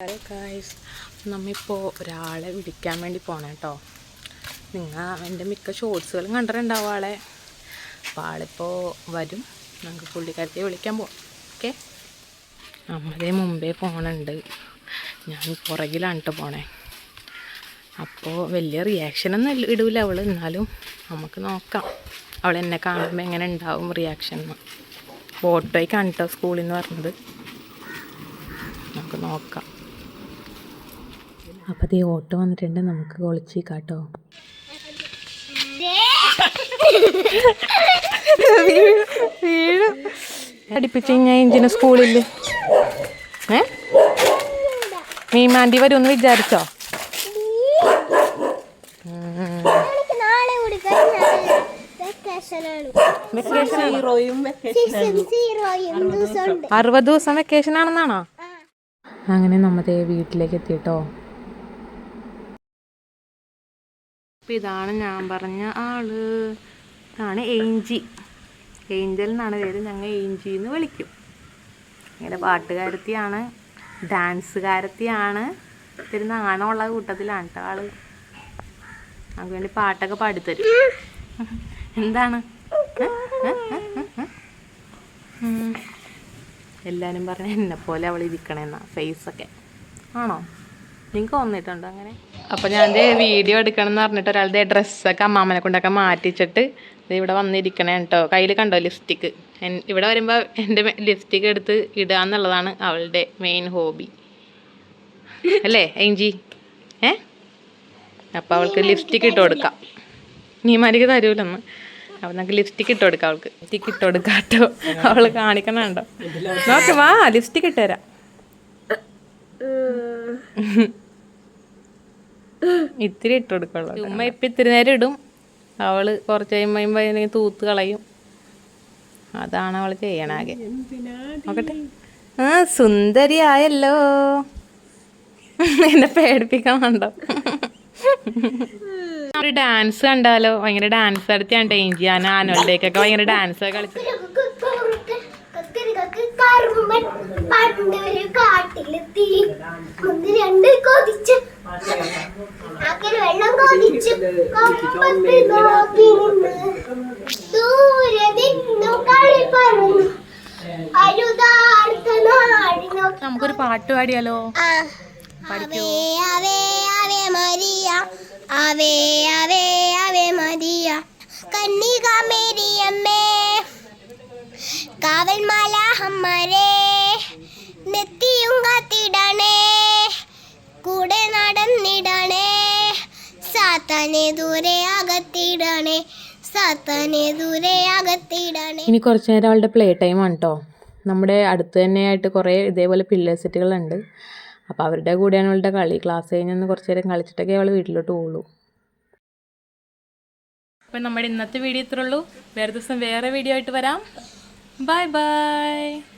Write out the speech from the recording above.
Hello guys നമ്മിപ്പോൾ ഒരാളെ വിളിക്കാൻ വേണ്ടി പോകണം കേട്ടോ നിങ്ങൾ എന്റെ മിക്ക ഷോർട്സുകളും കണ്ടിട്ടുണ്ടാവും ആളെ. അപ്പോൾ ആളിപ്പോൾ വരും. നമുക്ക് പുള്ളിക്കാരത്തെ വിളിക്കാൻ പോകാം ഓക്കെ നമ്മളതേ മുമ്പേ പോകണുണ്ട് ഞാൻ പുറകിലാണ് കേട്ടോ പോണേ. അപ്പോൾ വലിയ റിയാക്ഷനൊന്നും ഇടൂല അവൾ എന്നാലും നമുക്ക് നോക്കാം. അവൾ എന്നെ കാണുമ്പോൾ എങ്ങനെ ഉണ്ടാവും റിയാക്ഷൻ എന്ന് ഓട്ടോയ്ക്കാണ് കേട്ടോ സ്കൂളിൽ നിന്ന് പറഞ്ഞത് നമുക്ക് നോക്കാം. അപ്പോൾ അതേ ഓട്ടോ വന്നിട്ടുണ്ട്. നമുക്ക് ഒളിച്ച് കാട്ടോ അടുപ്പിച്ച് കഴിഞ്ഞാൽ എഞ്ചിന് സ്കൂളിൽ ഏ? മീമാണ്ടി വരുമെന്ന് വിചാരിച്ചോ? അറുപത് ദിവസം വെക്കേഷൻ ആണെന്നാണോ? അങ്ങനെ നമ്മുടെ വീട്ടിലേക്ക് എത്തിയിട്ടോ. അപ്പം ഇതാണ് ഞാൻ പറഞ്ഞ ആൾ. ഇതാണ് ഏഞ്ചി. ഏഞ്ചൽ എന്നാണ് പേര്. ഞങ്ങൾ ഏഞ്ചി എന്ന് വിളിക്കും. ഇങ്ങനെ പാട്ടുകാരത്തിയാണ് ഡാൻസുകാരത്തിയാണ്. ഇത്തിരി നാണമുള്ള കൂട്ടത്തിലാണ് കേട്ടോ ആൾ. നമുക്ക് വേണ്ടി പാട്ടൊക്കെ പാടിത്തരും. എന്താണ്. എല്ലാവരും പറഞ്ഞ എന്നെ പോലെ അവൾ ഇരിക്കണേന്നാ ഫേസൊക്കെ ആണോ? നിങ്ങൾക്ക് വന്നിട്ടുണ്ടോ അങ്ങനെ? അപ്പോൾ ഞാൻ വീഡിയോ എടുക്കണം എന്ന് പറഞ്ഞിട്ട് ഒരാളുടെ ഡ്രസ്സൊക്കെ അമ്മാമനെ കൊണ്ടൊക്കെ മാറ്റിച്ചിട്ട് ഇവിടെ വന്നിരിക്കണേ കേട്ടോ. കയ്യിൽ കണ്ടോ ലിപ്സ്റ്റിക്ക് ഇവിടെ വരുമ്പോൾ എന്റെ ലിപ്സ്റ്റിക്ക് എടുത്ത് ഇടുക എന്നുള്ളതാണ് അവളുടെ മെയിൻ ഹോബി അല്ലേ എഞ്ചി ഏ? അപ്പോൾ അവൾക്ക് ലിപ്സ്റ്റിക്ക് ഇട്ട് കൊടുക്കാം. നീമാരിക്ക് തരൂലെന്ന് അപ്പോൾ നമുക്ക് ലിപ്സ്റ്റിക്ക് ഇട്ട് കൊടുക്കാം അവൾക്ക്. ലിപ്സ്റ്റിക്ക് ഇട്ട് കൊടുക്കാം കേട്ടോ. അവൾ കാണിക്കണുണ്ടോ നോക്ക് വാ ലിപ്സ്റ്റിക്ക് ഇട്ട് തരാം. ഇത്തിരി ഇട്ട് കൊടുക്കുള്ളൂ ഉമ്മ ഇപ്പം ഇത്തിരി നേരം ഇടും. അവൾ കുറച്ച് കഴിയുമ്പോൾ അതിനെ തൂത്ത് കളയും. അതാണ് അവൾ ചെയ്യണാകെ. നോക്കട്ടെ. ആ സുന്ദരി ആയല്ലോ എന്നെ പേടിപ്പിക്കാൻ വേണ്ടോ ഒരു ഡാൻസ് കണ്ടാലോ? ഭയങ്കര ഡാൻസ് നടത്തിയാണ് ഡേഞ്ചി ഞാൻ ആനുവൽ ഡേക്കൊക്കെ ഭയങ്കര ഡാൻസ് ഒക്കെ കറുമ്പൻ പണ്ടൊരു കാട്ടിലെത്തി ഒന്ന് രണ്ട് കൊതിച്ച്. അങ്ങനെ വെള്ളം കൊതിച്ച് കൊമ്പത്ത് നോക്കി നിന്ന് ദൂരെ നിന്നു കളി പറഞ്ഞു. അരുതാർത്ഥ നാടി നോക്കി. നമുക്കൊരു പാട്ട് പാടിയാലോ? Ave Ave Ave Maria. Ave Ave Ave Maria. കന്നിക മേരിയമ്മേ കാവൽ ഹമ്മരേ നെത്തിയും കാത്തിടണേ കൂടെ നടന്നിടണേ സാത്താനെ ദൂരെ അകത്തിടണേ സാത്താനെ ദൂരെ അകത്തിടണേ. ഇനി കുറച്ച് നേരം അവളുടെ പ്ലേ ടൈം ആണ് കേട്ടോ നമ്മുടെ അടുത്ത് തന്നെയായിട്ട് കുറേ ഇതേപോലെ പില്ലർ സെറ്റുകളുണ്ട് അപ്പോൾ അവരുടെ കൂടെയാണ് അവളുടെ കളി. ക്ലാസ് കഴിഞ്ഞൊന്ന് കുറച്ച് നേരം കളിച്ചിട്ടൊക്കെ അവൾ വീട്ടിലോട്ട് പോകുള്ളൂ അപ്പം നമ്മുടെ ഇന്നത്തെ വീഡിയോ ഇത്രയുള്ളൂ വേറെ ദിവസം വേറെ വീഡിയോ ആയിട്ട് വരാം. Bye-bye!